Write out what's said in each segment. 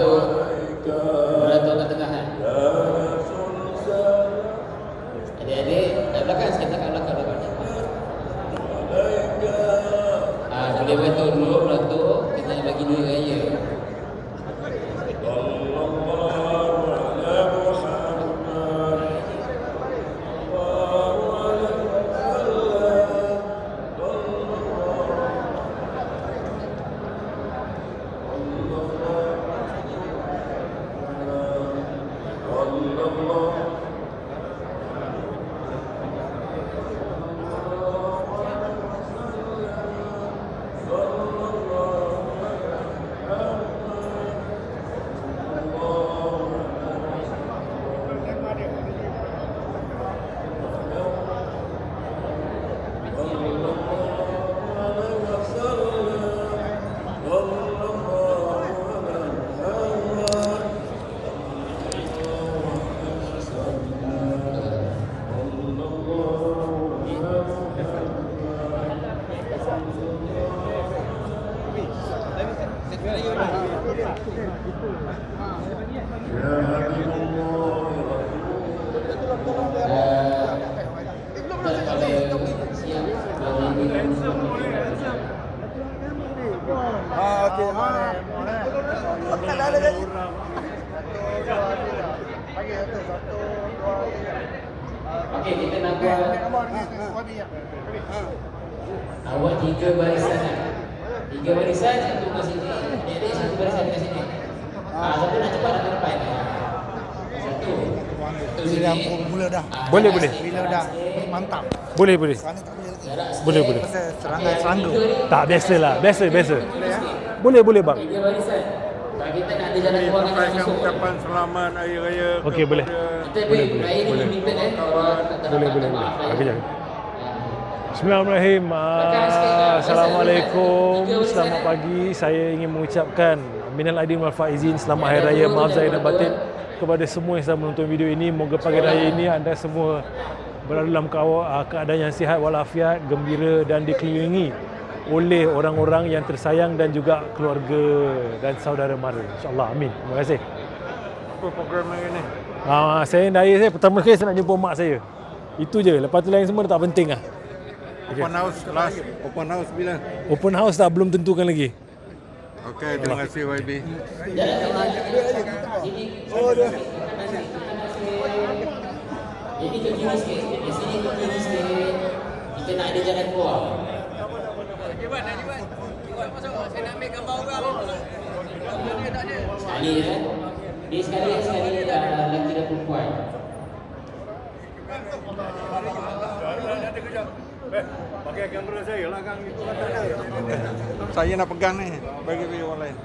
boleh الله Awak tiga barisan kan? Tiga barisan satu kat sini. Adik-adik satu barisan kat sini. Bila dah sini. mula dah. Ah, Boleh, boleh. Bila dah mantap. Boleh boleh. Boleh. Boleh. Pasal serangan serangga. ni, Tak biasalah, biasa biasa. Boleh? Boleh boleh bang. Kita nak ada jalan keluar kan nak ucapan selamat hari raya Okey boleh. Kita Boleh, boleh, boleh, boleh. eh. Boleh boleh boleh. Okey jangan. Bismillahirrahmanirrahim. Ah, Assalamualaikum. Selamat eh. pagi. Saya ingin mengucapkan minal aidin wal faizin selamat hari raya maaf zahir dan batin kepada semua yang sedang menonton video ini. Moga pagi raya ini anda semua berada dalam ah, keadaan yang sihat walafiat, gembira dan dikelilingi oleh orang-orang yang tersayang dan juga keluarga dan saudara mara. InsyaAllah. Amin. Terima kasih. Apa program hari ni? Ah, saya raya saya pertama kali saya nak jumpa mak saya. Itu je. Lepas tu lain semua dah tak penting lah. Open house last. Open house bila? Open house tak belum tentukan lagi. Okey, terima kasih YB. Jadi ke kiri sikit. Di sini ke kiri sikit. Kita nak ada jalan keluar. Sekali je kan? Dia sekali sekali uh, lelaki dan perempuan. Pakai kamera saya lah kang itu Saya nak pegang ni. Bagi bagi orang lain.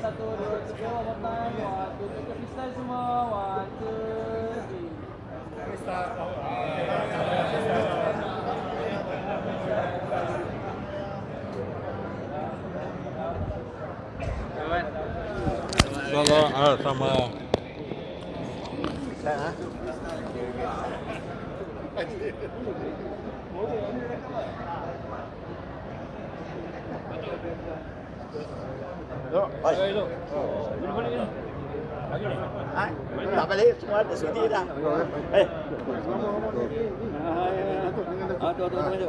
Satu, dua, tiga, more time. Kalau ah, sama Tak balik semua ada sudi dah. Eh, Ah, tu tu tu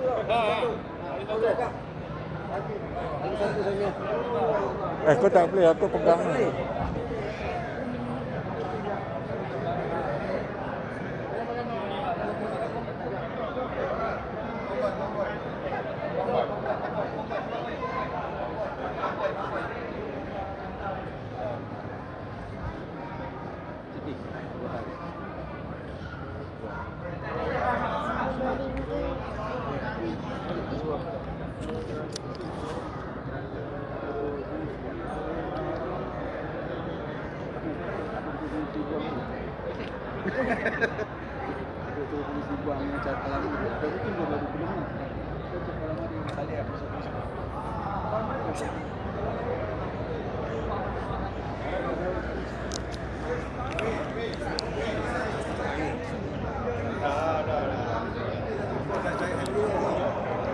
Eh kau tak boleh aku pegang.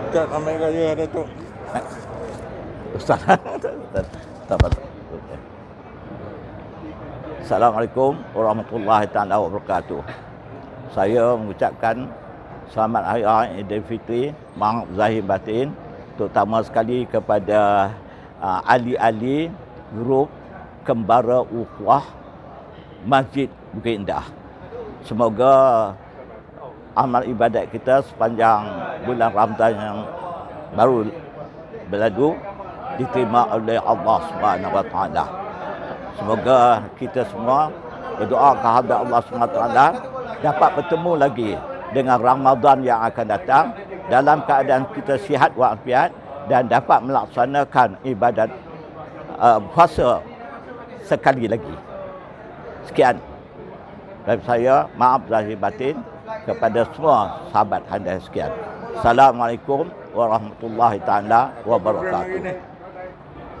Kat Amerika dia ada tu. Ustaz. Tak apa. Assalamualaikum warahmatullahi taala wabarakatuh. Saya mengucapkan selamat hari raya Idul Fitri, Maaf Zahir Batin, terutama sekali kepada uh, ahli-ahli grup Kembara Ukhuwah Masjid Bukit Indah. Semoga amal ibadat kita sepanjang bulan Ramadan yang baru berlalu diterima oleh Allah Subhanahu Wa Taala. Semoga kita semua berdoa kepada Allah Taala dapat bertemu lagi dengan Ramadan yang akan datang dalam keadaan kita sihat walafiat dan dapat melaksanakan ibadat uh, puasa sekali lagi. Sekian dari saya, maaf zahir batin kepada semua sahabat anda sekian. Assalamualaikum warahmatullahi taala wabarakatuh.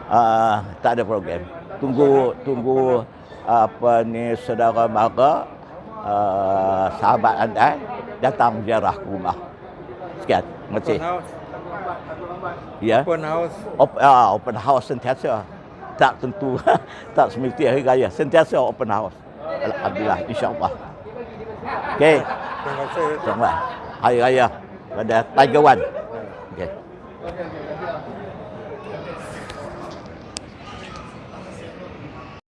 Uh, tak ada program. Tunggu tunggu apa ni saudara mara uh, sahabat anda datang ziarah ke rumah. Sekian. Terima kasih. Open house. Ya. Open house. Op, ah, open house sentiasa. Tak tentu, tak semesti hari raya. Sentiasa open house. Alhamdulillah, insyaAllah. Okey, Terima kasih. selamat hari raya pada Tiger One. Okey.